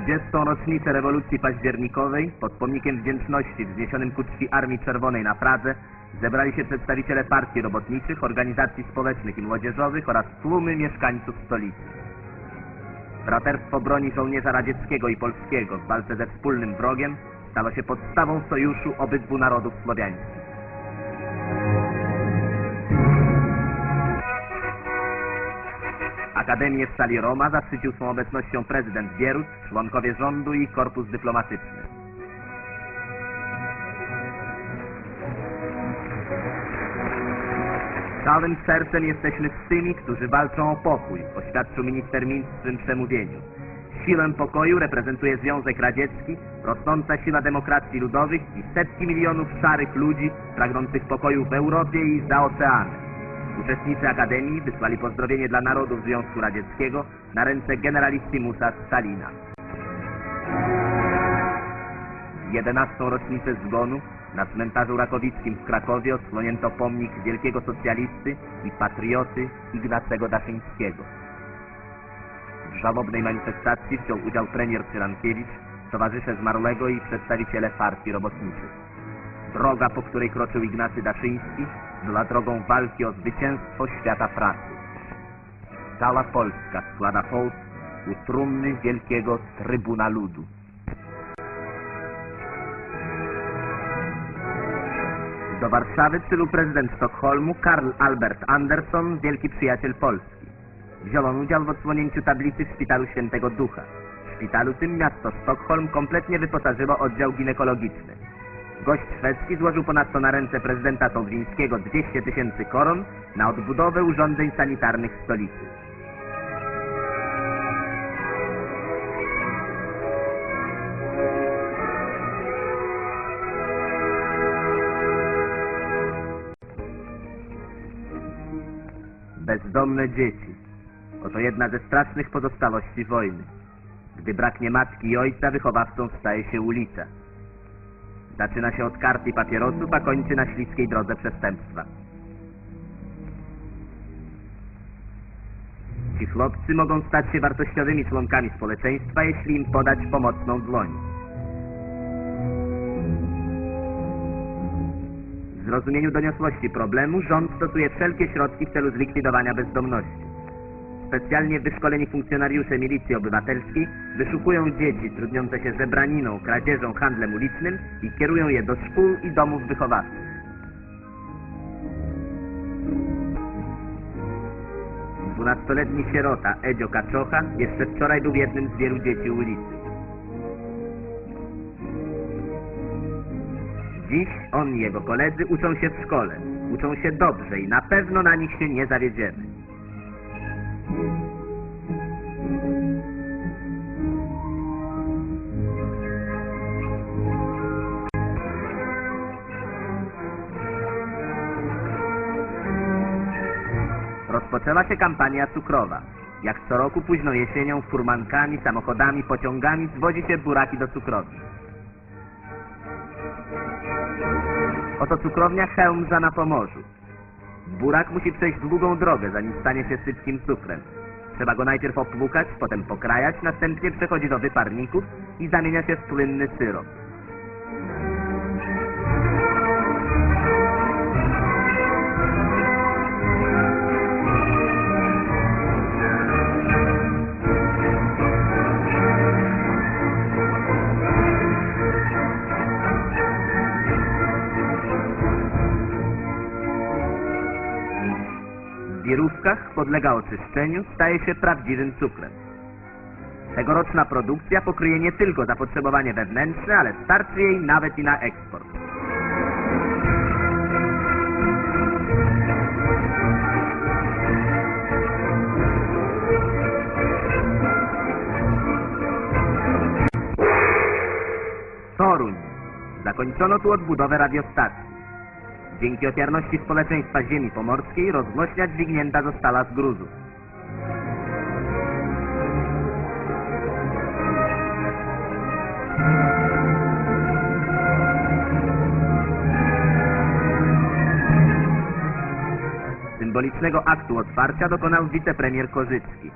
20. rocznicę rewolucji październikowej pod pomnikiem wdzięczności wzniesionym ku czci Armii Czerwonej na Pradze zebrali się przedstawiciele partii robotniczych, organizacji społecznych i młodzieżowych oraz tłumy mieszkańców stolicy. Braterstwo broni żołnierza radzieckiego i polskiego w walce ze wspólnym wrogiem stało się podstawą sojuszu obydwu narodów słowiańskich. Akademię w sali Roma zaszczycił swą obecnością prezydent Bierut, członkowie rządu i korpus dyplomatyczny. Całym sercem jesteśmy z tymi, którzy walczą o pokój, oświadczył minister Minc w swym przemówieniu. Siłę pokoju reprezentuje Związek Radziecki, rosnąca siła demokracji ludowych i setki milionów szarych ludzi pragnących pokoju w Europie i za oceanem. Uczestnicy Akademii wysłali pozdrowienie dla narodów Związku Radzieckiego na ręce generalissimusa Stalina. W 11. rocznicę zgonu na cmentarzu Rakowickim w Krakowie odsłonięto pomnik wielkiego socjalisty i patrioty Ignacego Daszyńskiego. W żałobnej manifestacji wziął udział premier Cyrankiewicz, towarzysze zmarłego i przedstawiciele partii robotniczych. Droga, po której kroczył Ignacy Daszyński, była drogą walki o zwycięstwo świata pracy. Cała Polska składa hołd u trumny wielkiego Trybuna Ludu. Do Warszawy przybył prezydent Sztokholmu Karl Albert Andersson, wielki przyjaciel Polski. Wziął on udział w odsłonięciu tablicy w Szpitalu Świętego Ducha. W szpitalu tym miasto Sztokholm kompletnie wyposażyło oddział ginekologiczny. Gość szwedzki złożył ponadto na ręce prezydenta Sołwińskiego 200 tysięcy koron na odbudowę urządzeń sanitarnych w stolicy. Bezdomne dzieci. Oto jedna ze strasznych pozostałości wojny. Gdy braknie matki i ojca, wychowawcą staje się ulica. Zaczyna się od kart i papierosów, a kończy na śliskiej drodze przestępstwa. Ci chłopcy mogą stać się wartościowymi członkami społeczeństwa, jeśli im podać pomocną dłoń. W zrozumieniu doniosłości problemu rząd stosuje wszelkie środki w celu zlikwidowania bezdomności. Specjalnie wyszkoleni funkcjonariusze milicji obywatelskiej wyszukują dzieci trudniące się zebraniną, kradzieżą, handlem ulicznym i kierują je do szkół i domów wychowawczych. Dwunastoletni sierota Edzio Kaczocha jeszcze wczoraj był jednym z wielu dzieci ulicy. Dziś on i jego koledzy uczą się w szkole. Uczą się dobrze i na pewno na nich się nie zawiedziemy. Rozpoczęła się kampania cukrowa. Jak co roku późną jesienią furmankami, samochodami, pociągami zwozi się buraki do cukrowni. Oto cukrownia Chełmza na Pomorzu. Burak musi przejść długą drogę, zanim stanie się sypkim cukrem. Trzeba go najpierw opłukać, potem pokrajać, następnie przechodzi do wyparników i zamienia się w płynny syrop. Podlega oczyszczeniu, staje się prawdziwym cukrem. Tegoroczna produkcja pokryje nie tylko zapotrzebowanie wewnętrzne, ale starczy jej nawet i na eksport. Toruń. Zakończono tu odbudowę radiostacji. Dzięki ofiarności społeczeństwa ziemi pomorskiej rozgłośnia dźwignięta została z gruzu. Symbolicznego aktu otwarcia dokonał wicepremier Korzycki.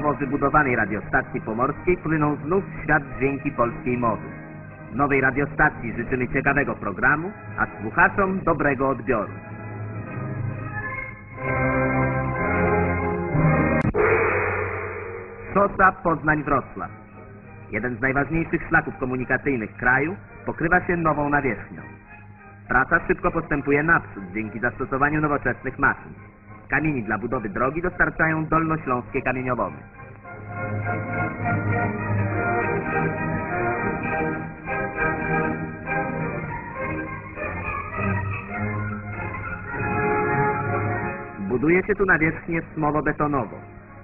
Nowo wybudowanej radiostacji pomorskiej płyną znów w świat dźwięki polskiej mowy. Nowej radiostacji życzymy ciekawego programu, a słuchaczom dobrego odbioru. Szosa Poznań-Wrocław. Jeden z najważniejszych szlaków komunikacyjnych kraju pokrywa się nową nawierzchnią. Praca szybko postępuje naprzód dzięki zastosowaniu nowoczesnych maszyn. Kamieni dla budowy drogi dostarczają dolnośląskie kamieniołomy. Buduje się tu nawierzchnię smolo-betonową.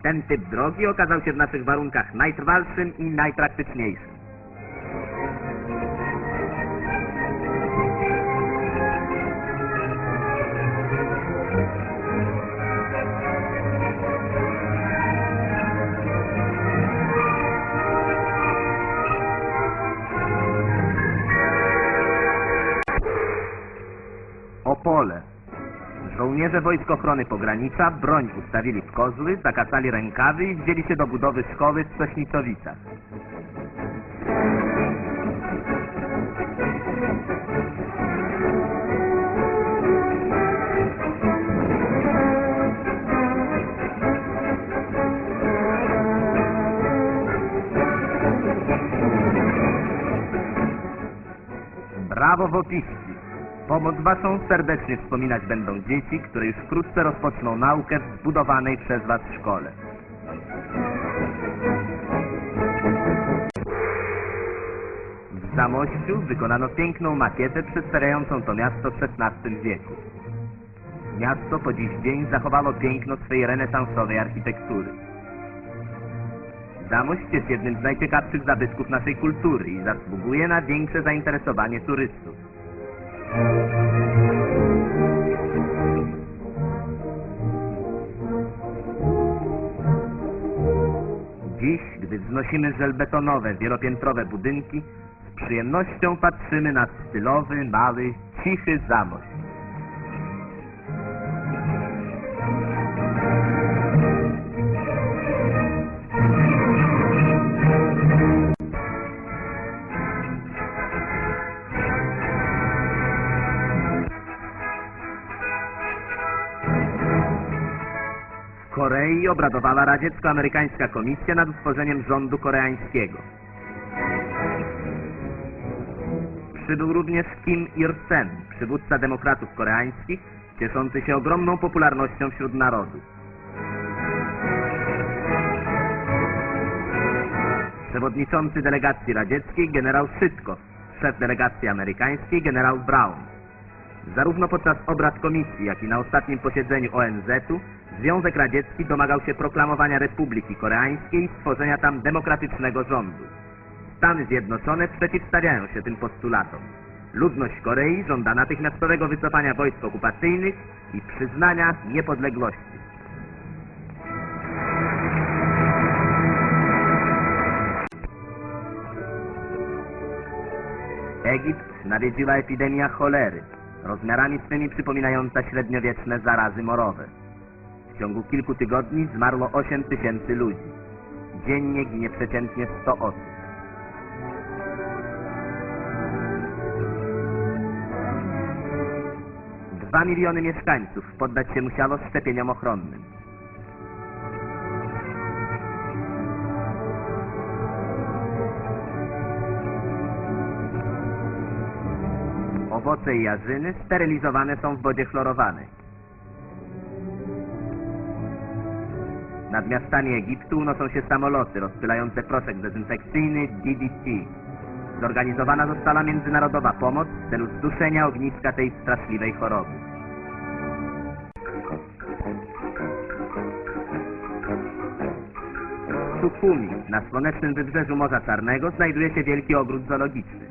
Ten typ drogi okazał się w naszych warunkach najtrwalszym i najpraktyczniejszym. Żołnierze Wojsk Ochrony Pogranicza broń ustawili w kozły, zakasali rękawy i wzięli się do budowy szkoły w Sośnicowicach. Brawo Wopiści! Pomoc Waszą serdecznie wspominać będą dzieci, które już wkrótce rozpoczną naukę w zbudowanej przez Was szkole. W Zamościu wykonano piękną makietę przedstawiającą to miasto w XVI wieku. Miasto po dziś dzień zachowało piękno swej renesansowej architektury. Zamość jest jednym z najciekawszych zabytków naszej kultury i zasługuje na większe zainteresowanie turystów. Dziś, gdy wznosimy żelbetonowe, wielopiętrowe budynki, z przyjemnością patrzymy na stylowy, mały, cichy zamość. Korei obradowała radziecko-amerykańska komisja nad utworzeniem rządu koreańskiego. Przybył również Kim Il-sen, przywódca demokratów koreańskich, cieszący się ogromną popularnością wśród narodu. Przewodniczący delegacji radzieckiej generał Szytkow, szef delegacji amerykańskiej generał Brown. Zarówno podczas obrad komisji, jak i na ostatnim posiedzeniu ONZ-u Związek Radziecki domagał się proklamowania Republiki Koreańskiej i stworzenia tam demokratycznego rządu. Stany Zjednoczone przeciwstawiają się tym postulatom. Ludność Korei żąda natychmiastowego wycofania wojsk okupacyjnych i przyznania niepodległości. Egipt nawiedziła epidemia cholery, rozmiarami swymi przypominająca średniowieczne zarazy morowe. W ciągu kilku tygodni zmarło 8 tysięcy ludzi. Dziennie ginie przeciętnie 100 osób. Dwa miliony mieszkańców poddać się musiało szczepieniom ochronnym. Owoce i jarzyny sterylizowane są w wodzie chlorowanej. Nad miastami Egiptu unoszą się samoloty rozpylające proszek dezynfekcyjny DDT. Zorganizowana została międzynarodowa pomoc w celu zduszenia ogniska tej straszliwej choroby. W Sukumi, na słonecznym wybrzeżu Morza Czarnego, znajduje się wielki ogród zoologiczny.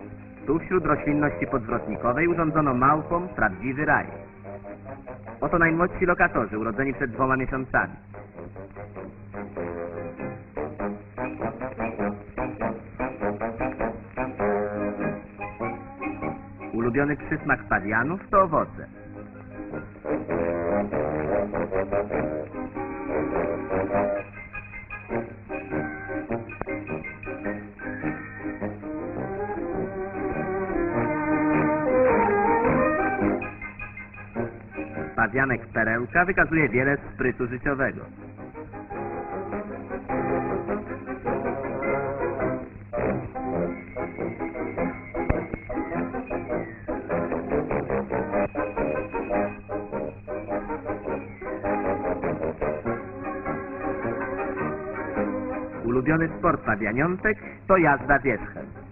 Tu wśród roślinności podwrotnikowej urządzono małpom prawdziwy raj. Oto najmłodsi lokatorzy, urodzeni przed dwoma miesiącami. Ulubiony przysmak padianów to owoce. Padianek Perełka wykazuje wiele sprytu życiowego. Ulubiony sport pawianiątek to jazda wierzchem.